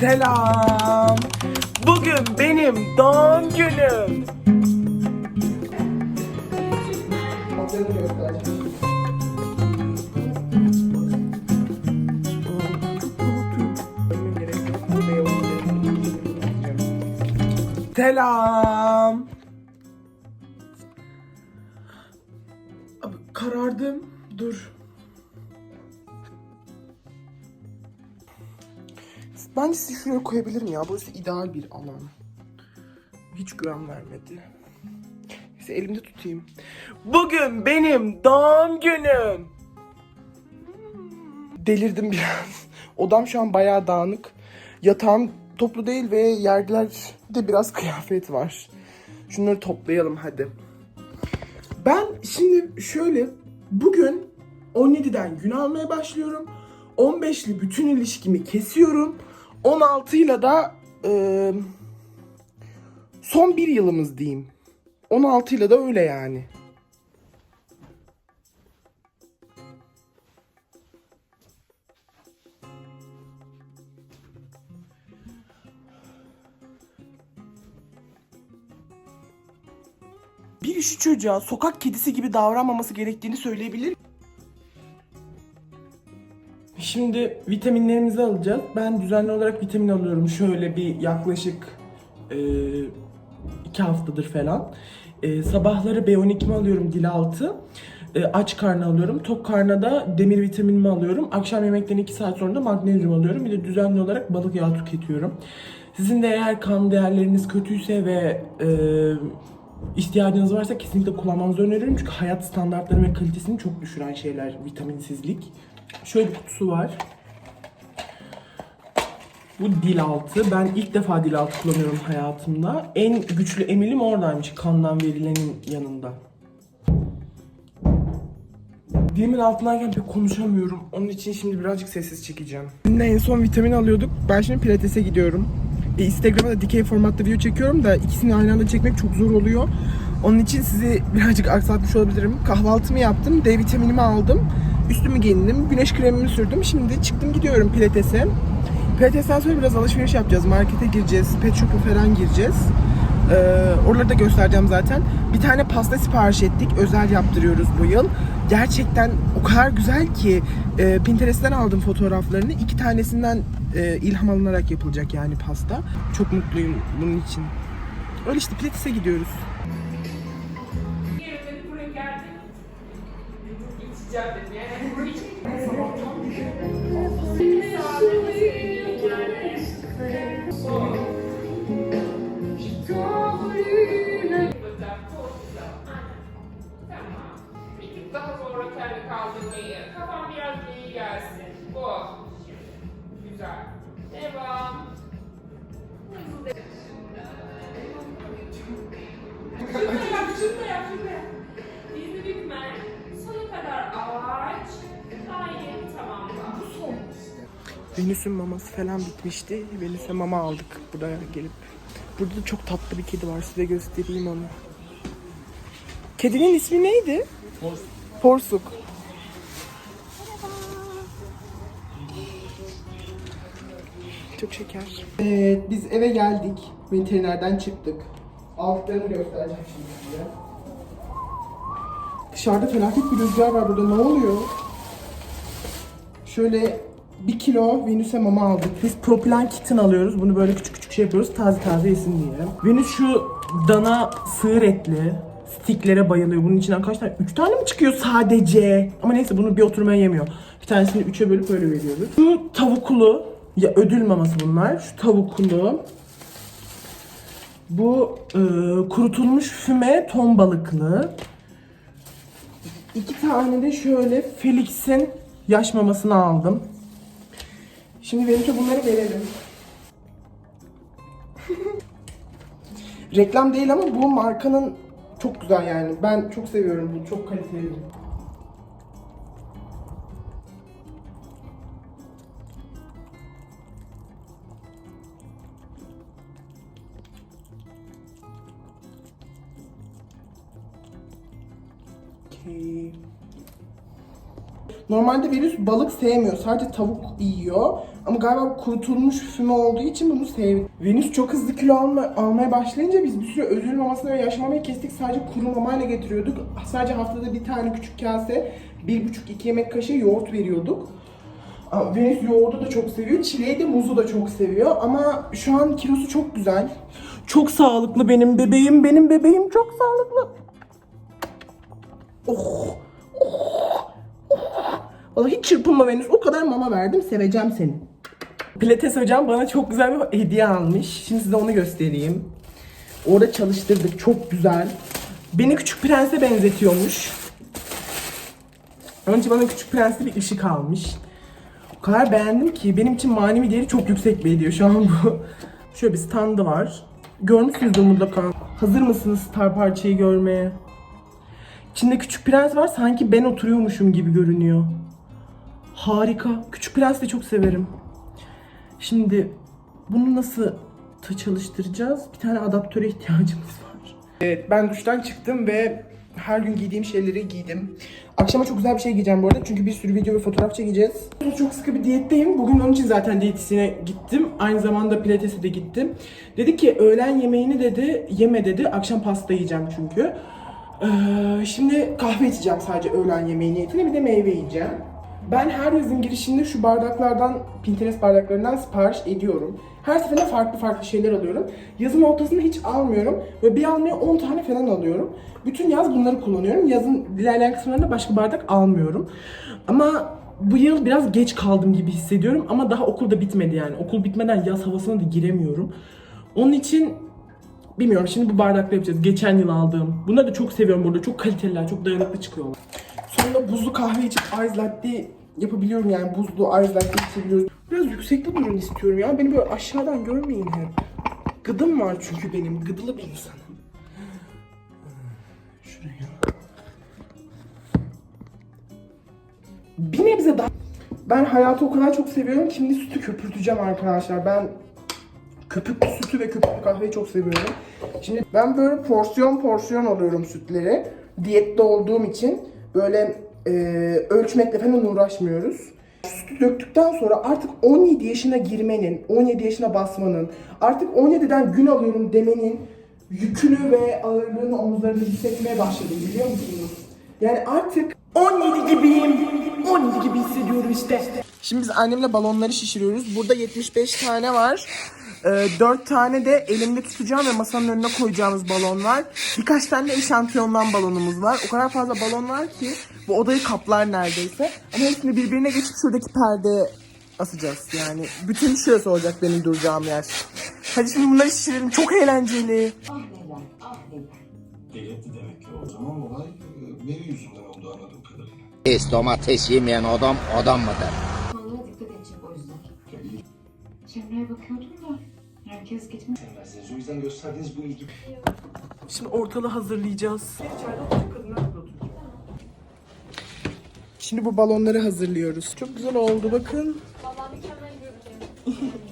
Selam. Bugün benim doğum günüm. Selam. Abi, karardım. Dur. Bence sizi şuraya koyabilirim ya. Burası ideal bir alan. Hiç güven vermedi. Neyse elimde tutayım. Bugün benim doğum günüm. Delirdim biraz. Odam şu an bayağı dağınık. Yatağım toplu değil ve yerlerde biraz kıyafet var. Şunları toplayalım hadi. Ben şimdi şöyle bugün 17'den gün almaya başlıyorum. 15'li bütün ilişkimi kesiyorum. 16 ile da e, son bir yılımız diyeyim. 16 ile de öyle yani. Bir şu çocuğa sokak kedisi gibi davranmaması gerektiğini söyleyebilir Şimdi vitaminlerimizi alacağız. Ben düzenli olarak vitamin alıyorum. Şöyle bir yaklaşık e, iki haftadır falan. E, sabahları B12'mi alıyorum dil altı. E, aç karnı alıyorum. Tok karnına da demir vitaminimi alıyorum. Akşam yemekten 2 saat sonra da magnezyum alıyorum. Bir de düzenli olarak balık yağı tüketiyorum. Sizin de eğer kan değerleriniz kötüyse ve e, ihtiyacınız varsa kesinlikle kullanmanızı öneririm. Çünkü hayat standartları ve kalitesini çok düşüren şeyler vitaminsizlik. Şöyle bir kutusu var. Bu dil altı. Ben ilk defa dil altı kullanıyorum hayatımda. En güçlü emilim oradaymış kandan verilenin yanında. Dilimin altındayken pek konuşamıyorum. Onun için şimdi birazcık sessiz çekeceğim. Şimdi en son vitamin alıyorduk. Ben şimdi pilatese gidiyorum. E, Instagram'a da dikey formatta video çekiyorum da ikisini aynı anda çekmek çok zor oluyor. Onun için sizi birazcık aksatmış olabilirim. Kahvaltımı yaptım, D vitaminimi aldım. Üstümü giyindim, güneş kremimi sürdüm. Şimdi çıktım gidiyorum pilatese. Pilatesten sonra biraz alışveriş yapacağız. Markete gireceğiz, pet shop'a falan gireceğiz. Ee, oraları da göstereceğim zaten. Bir tane pasta sipariş ettik. Özel yaptırıyoruz bu yıl. Gerçekten o kadar güzel ki e, Pinterest'ten aldım fotoğraflarını. İki tanesinden e, ilham alınarak yapılacak yani pasta. Çok mutluyum bunun için. Öyle işte pilatese gidiyoruz. Güzel. Devam. Hızlı de- Şunu da yap, şunu da yap, şunu da yap. Dizini bükme. Sona kadar aç. Gayet tamamla. Venüs'ün maması falan bitmişti. Venüs'e mama aldık buraya gelip. Burada da çok tatlı bir kedi var. Size göstereyim onu. Kedinin ismi neydi? Porsuk. Çok şeker. Evet, biz eve geldik. Veterinerden çıktık. Aldıklarımı göstereceğim şimdi size. Dışarıda felaket bir rüzgar var burada. Ne oluyor? Şöyle bir kilo Venüs'e mama aldık. Biz propilen kitten alıyoruz. Bunu böyle küçük küçük şey yapıyoruz. Taze taze yesin diye. Venüs şu dana sığır etli stiklere bayılıyor. Bunun içinden kaç tane? Üç tane mi çıkıyor sadece? Ama neyse bunu bir oturmaya yemiyor. Bir tanesini üçe bölüp öyle veriyoruz. Şu tavuklu ya ödül maması bunlar. Şu tavuklu. Bu e, kurutulmuş füme ton balıklı. İki tane de şöyle Felix'in yaş mamasını aldım. Şimdi Venüs'e bunları verelim. Reklam değil ama bu markanın çok güzel yani. Ben çok seviyorum bu. Çok kaliteli. Okay. Normalde virüs balık sevmiyor. Sadece tavuk yiyor. Ama galiba kurutulmuş füme olduğu için bunu sevdim. Venüs çok hızlı kilo alma, almaya başlayınca biz bir süre özül mamasını ve yaş kestik. Sadece kuru mamayla getiriyorduk. Sadece haftada bir tane küçük kase, bir buçuk iki yemek kaşığı yoğurt veriyorduk. Venüs yoğurdu da çok seviyor. Çileği de muzu da çok seviyor. Ama şu an kilosu çok güzel. Çok sağlıklı benim bebeğim. Benim bebeğim çok sağlıklı. Oh. Oh. Oh. Vallahi hiç çırpınma Venüs. O kadar mama verdim. Seveceğim seni. Pilates hocam bana çok güzel bir hediye almış. Şimdi size onu göstereyim. Orada çalıştırdık. Çok güzel. Beni Küçük Prens'e benzetiyormuş. Önce bana Küçük Prens'te bir ışık almış. O kadar beğendim ki benim için manevi değeri çok yüksek bir hediye şu an bu. Şöyle bir standı var. Görmüşsünüzdür mutlaka. Hazır mısınız star parçayı görmeye? İçinde Küçük Prens var sanki ben oturuyormuşum gibi görünüyor. Harika. Küçük Prens de çok severim. Şimdi bunu nasıl ta- çalıştıracağız? Bir tane adaptöre ihtiyacımız var. Evet ben duştan çıktım ve her gün giydiğim şeyleri giydim. Akşama çok güzel bir şey giyeceğim bu arada çünkü bir sürü video ve fotoğraf çekeceğiz. Çok sıkı bir diyetteyim. Bugün onun için zaten diyetisyene gittim. Aynı zamanda pilatese de gittim. Dedi ki öğlen yemeğini dedi yeme dedi. Akşam pasta yiyeceğim çünkü. Ee, şimdi kahve içeceğim sadece öğlen yemeği niyetine bir de meyve yiyeceğim. Ben her yazın girişinde şu bardaklardan, Pinterest bardaklarından sipariş ediyorum. Her seferinde farklı farklı şeyler alıyorum. Yazın ortasında hiç almıyorum ve bir almaya 10 tane falan alıyorum. Bütün yaz bunları kullanıyorum. Yazın ilerleyen kısımlarında başka bardak almıyorum. Ama bu yıl biraz geç kaldım gibi hissediyorum ama daha okul da bitmedi yani. Okul bitmeden yaz havasına da giremiyorum. Onun için bilmiyorum şimdi bu bardakla yapacağız. Geçen yıl aldığım. Bunları da çok seviyorum burada. Çok kaliteliler, çok dayanıklı çıkıyorlar. Sonunda buzlu kahve içip ice latte yapabiliyorum yani buzlu ice latte içebiliyoruz. Biraz yüksekte durun istiyorum ya. Beni böyle aşağıdan görmeyin hep. Gıdım var çünkü benim. Gıdılı bir insanım. Şuraya. Bir nebze daha... Ben hayatı o kadar çok seviyorum ki şimdi sütü köpürteceğim arkadaşlar. Ben köpüklü sütü ve köpüklü kahveyi çok seviyorum. Şimdi ben böyle porsiyon porsiyon alıyorum sütleri. Diyette olduğum için böyle e, ölçmekle falan uğraşmıyoruz. Sütü döktükten sonra artık 17 yaşına girmenin, 17 yaşına basmanın, artık 17'den gün alıyorum demenin yükünü ve ağırlığını omuzlarında hissetmeye başladım biliyor musunuz? Yani artık 17 gibiyim. 17 gibi hissediyorum işte. Şimdi biz annemle balonları şişiriyoruz. Burada 75 tane var. Ee, 4 tane de elimde tutacağım ve masanın önüne koyacağımız balon var. Birkaç tane de eşantiyondan balonumuz var. O kadar fazla balon var ki bu odayı kaplar neredeyse. Ama hepsini birbirine geçip şuradaki perdeye asacağız yani. Bütün şurası olacak benim duracağım yer. Hadi şimdi bunları şişirelim. Çok eğlenceli. Delirtti demek ki. O zaman olay e, Mary yüzünden oldu anladığım kadarıyla. Pis domates yemeyen adam adam mıdır? Onlara dikkat edecek o yüzden. Cemre'ye bakıyordum da herkes gitmiş. Sevmezsiniz. O yüzden gösterdiğiniz bu ilgi Şimdi ortalığı hazırlayacağız. Şimdi bu balonları hazırlıyoruz. Çok güzel oldu bakın.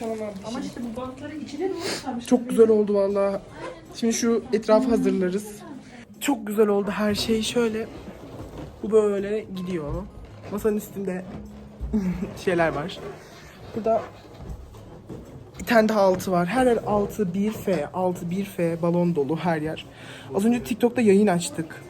tamam abi. Ama işte bu bantları içine doğru Çok güzel oldu vallahi. Şimdi şu etrafı hazırlarız. Çok güzel oldu her şey. Şöyle bu böyle gidiyor. Masanın üstünde şeyler var. Burada bir tane daha altı var. Her yer altı 1F, altı 1F balon dolu her yer. Az önce TikTok'ta yayın açtık.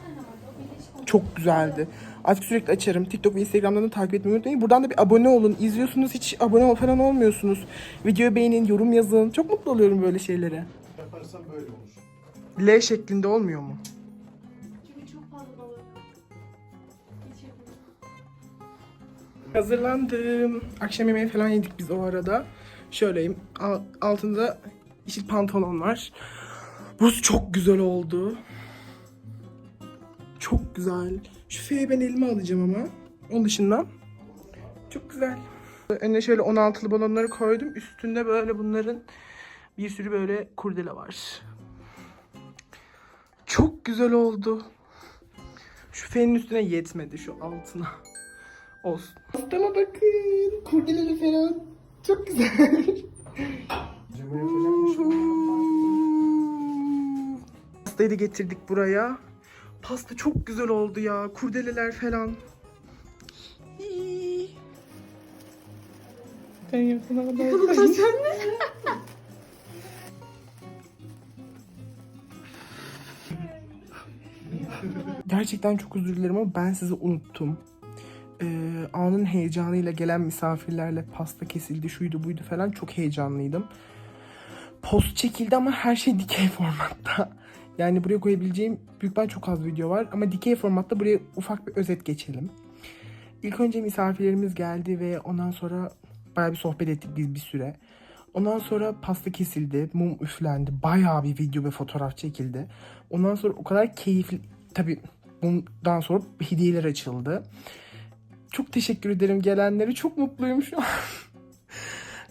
Çok güzeldi. Artık sürekli açarım. TikTok ve Instagram'dan da takip etmeyi unutmayın. Buradan da bir abone olun. İzliyorsunuz hiç abone ol falan olmuyorsunuz. Videoyu beğenin, yorum yazın. Çok mutlu oluyorum böyle şeylere. yaparsan böyle olur. L şeklinde olmuyor mu? Hazırlandım. Akşam yemeği falan yedik biz o arada. Şöyleyim. Al- altında yeşil pantolon var. Burası çok güzel oldu. Çok güzel. Şu feyi ben elime alacağım ama. Onun dışında çok güzel. Önüne şöyle 16'lı balonları koydum. Üstünde böyle bunların bir sürü böyle kurdele var. Çok güzel oldu. Şu fenin üstüne yetmedi şu altına. Olsun. Pastama bakın. Kurdeleli falan. Çok güzel. Pastayı da getirdik buraya. Pasta çok güzel oldu ya. Kurdeleler falan. Ben yapana kadar. Gerçekten çok özür dilerim ama ben sizi unuttum. Ee, anın heyecanıyla gelen misafirlerle pasta kesildi, şuydu buydu falan çok heyecanlıydım. Post çekildi ama her şey dikey formatta. Yani buraya koyabileceğim büyükten çok az video var ama dikey formatta buraya ufak bir özet geçelim. İlk önce misafirlerimiz geldi ve ondan sonra bayağı bir sohbet ettik biz bir süre. Ondan sonra pasta kesildi, mum üflendi, bayağı bir video ve fotoğraf çekildi. Ondan sonra o kadar keyifli, tabii bundan sonra hediyeler açıldı. Çok teşekkür ederim gelenlere, çok mutluyum şu an.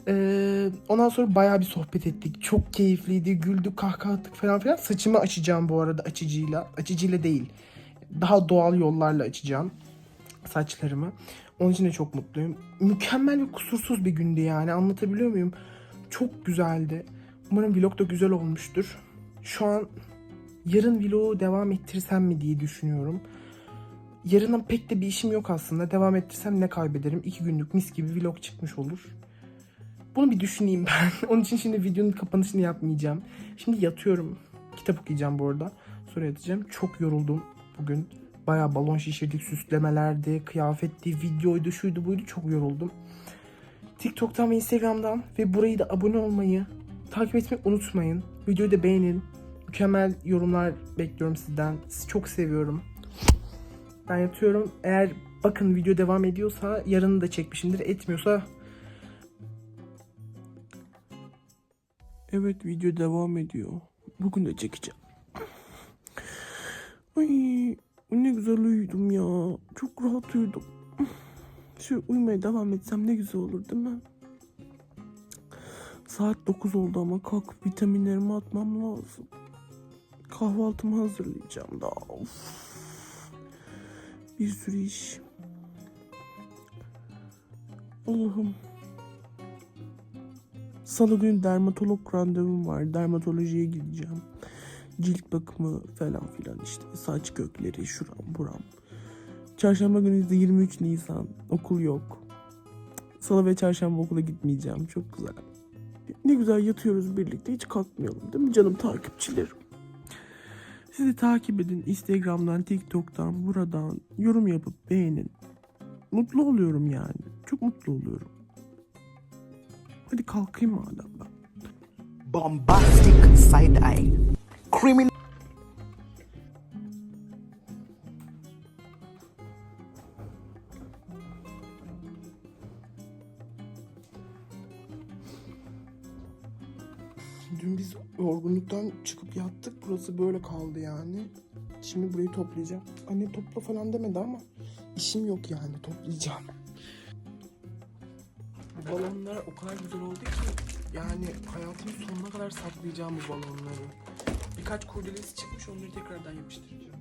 Ee, ondan sonra bayağı bir sohbet ettik. Çok keyifliydi, güldük, kahkaha attık falan filan. Saçımı açacağım bu arada açıcıyla. Açıcıyla değil, daha doğal yollarla açacağım saçlarımı. Onun için de çok mutluyum. Mükemmel ve kusursuz bir gündü yani. Anlatabiliyor muyum? Çok güzeldi. Umarım vlog da güzel olmuştur. Şu an yarın vlogu devam ettirsem mi diye düşünüyorum. Yarına pek de bir işim yok aslında. Devam ettirsem ne kaybederim? İki günlük mis gibi vlog çıkmış olur. Bunu bir düşüneyim ben. Onun için şimdi videonun kapanışını yapmayacağım. Şimdi yatıyorum. Kitap okuyacağım bu arada. Sonra yatacağım. Çok yoruldum bugün. Bayağı balon şişirdik, süslemelerdi, kıyafetti, videoydu, şuydu buydu. Çok yoruldum. TikTok'tan ve Instagram'dan ve burayı da abone olmayı, takip etmeyi unutmayın. Videoyu da beğenin. Mükemmel yorumlar bekliyorum sizden. Sizi çok seviyorum. Ben yatıyorum. Eğer bakın video devam ediyorsa yarını da çekmişimdir. Etmiyorsa Evet video devam ediyor. Bugün de çekeceğim. Ay ne güzel uyudum ya. Çok rahat uyudum. Şu uyumaya devam etsem ne güzel olur değil mi? Saat 9 oldu ama kalkıp vitaminlerimi atmam lazım. Kahvaltımı hazırlayacağım daha. Of. Bir sürü iş. Allah'ım. Salı günü dermatolog randevum var. Dermatolojiye gideceğim. Cilt bakımı falan filan işte. Saç kökleri şuram buram. Çarşamba günü de 23 Nisan. Okul yok. Salı ve çarşamba okula gitmeyeceğim. Çok güzel. Ne güzel yatıyoruz birlikte. Hiç kalkmayalım değil mi canım takipçilerim? Sizi takip edin. Instagram'dan, TikTok'tan, buradan yorum yapıp beğenin. Mutlu oluyorum yani. Çok mutlu oluyorum. Hadi kalkayım madem ben. bombastic side eye, criminal. Dün biz yorgunluktan çıkıp yattık. Burası böyle kaldı yani. Şimdi burayı toplayacağım. Anne topla falan demedi ama işim yok yani toplayacağım. Balonlar o kadar güzel oldu ki yani hayatımın sonuna kadar saklayacağım bu balonları. Birkaç kurdelesi çıkmış onları tekrardan yapıştıracağım.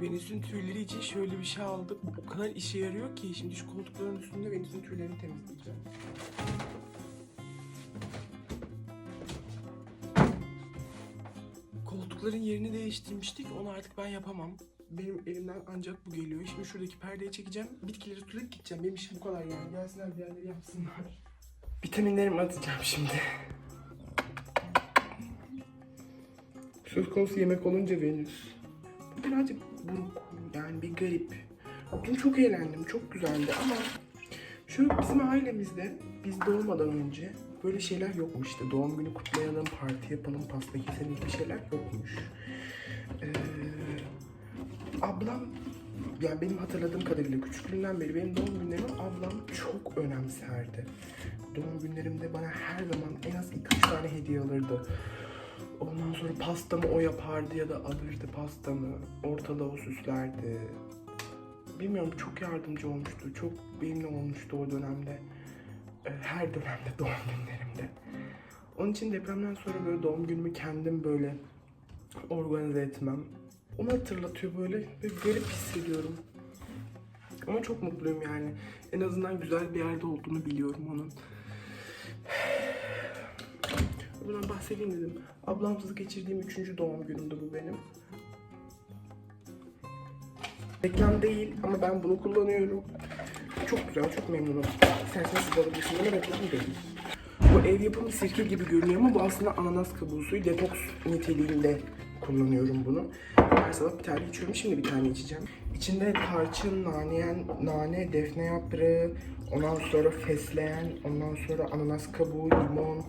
Venüs'ün tüyleri için şöyle bir şey aldık. O kadar işe yarıyor ki şimdi şu koltukların üstünde Venüs'ün tüylerini temizleyeceğim. Koltukların yerini değiştirmiştik. Onu artık ben yapamam. Benim elimden ancak bu geliyor. Şimdi şuradaki perdeyi çekeceğim. Bitkileri tutup gideceğim. Benim işim bu kadar yani. Gelsinler diğerleri yapsınlar. Vitaminlerimi atacağım şimdi. Söz konusu yemek olunca Venüs. Birazcık buruk yani bir garip. Dün çok eğlendim, çok güzeldi ama şu bizim ailemizde biz doğmadan önce böyle şeyler yokmuş işte. Doğum günü kutlayalım, parti yapalım, pasta keselim gibi şeyler yokmuş. Ee, ablam yani benim hatırladığım kadarıyla küçüklüğümden beri benim doğum günlerimi ablam çok önemserdi. Doğum günlerimde bana her zaman en az 2-3 tane hediye alırdı. Ondan sonra pastamı o yapardı ya da alırdı pastamı. Ortalığı o süslerdi. Bilmiyorum çok yardımcı olmuştu. Çok benimle olmuştu o dönemde. Ee, Her dönemde doğum günlerimde. Onun için depremden sonra böyle doğum günümü kendim böyle organize etmem. Onu hatırlatıyor böyle ve garip hissediyorum. Ama çok mutluyum yani. En azından güzel bir yerde olduğunu biliyorum onun. Bundan bahsedeyim dedim. Ablamsız geçirdiğim üçüncü doğum günümdü bu benim. Reklam değil ama ben bunu kullanıyorum. Çok güzel, çok memnunum. De alabilirsiniz ama reklam değil. Bu ev yapımı sirke gibi görünüyor ama bu aslında ananas kabuğu suyu. Detoks niteliğinde kullanıyorum bunu. Her sabah bir tane içiyorum. Şimdi bir tane içeceğim. İçinde tarçın, nane, nane, defne yaprağı, ondan sonra fesleğen, ondan sonra ananas kabuğu, limon,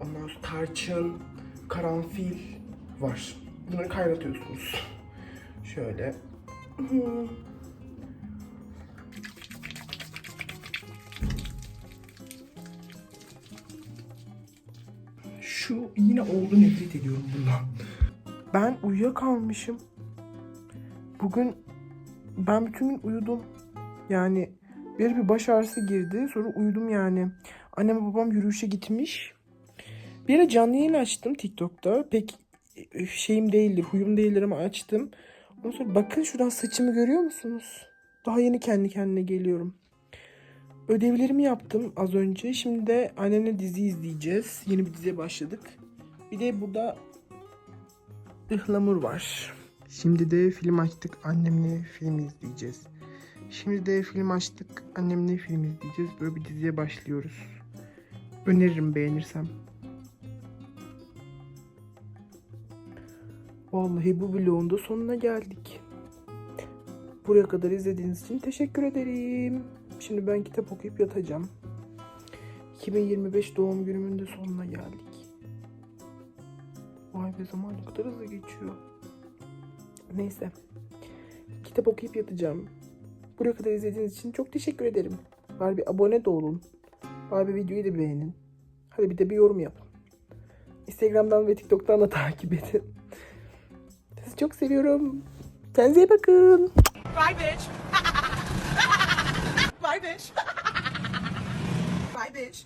ondan sonra tarçın, karanfil var. Bunları kaynatıyorsunuz. Şöyle. Şu yine oldu nefret ediyorum bundan. Ben uyuyakalmışım. Bugün ben bütün gün uyudum. Yani bir bir baş ağrısı girdi. Sonra uyudum yani. Annem babam yürüyüşe gitmiş. Bir ara canlı yayın açtım TikTok'ta. Pek e, şeyim değildir, huyum değildir ama açtım. Sonra bakın şuradan saçımı görüyor musunuz? Daha yeni kendi kendine geliyorum. Ödevlerimi yaptım az önce. Şimdi de annemle dizi izleyeceğiz. Yeni bir diziye başladık. Bir de burada ıhlamur var. Şimdi de film açtık. Annemle film izleyeceğiz. Şimdi de film açtık. Annemle film izleyeceğiz. Böyle bir diziye başlıyoruz. Öneririm beğenirsem. Vallahi bu vlogun da sonuna geldik. Buraya kadar izlediğiniz için teşekkür ederim. Şimdi ben kitap okuyup yatacağım. 2025 doğum günümün de sonuna geldik. Vay be zaman ne kadar hızlı geçiyor. Neyse. Kitap okuyup yatacağım. Buraya kadar izlediğiniz için çok teşekkür ederim. Bari bir abone de olun. Bari bir videoyu da beğenin. Hadi bir de bir yorum yapın. Instagram'dan ve TikTok'tan da takip edin. Sizi çok seviyorum. Kendinize bakın. Bye, bitch. Bye, bitch. Bye, bitch.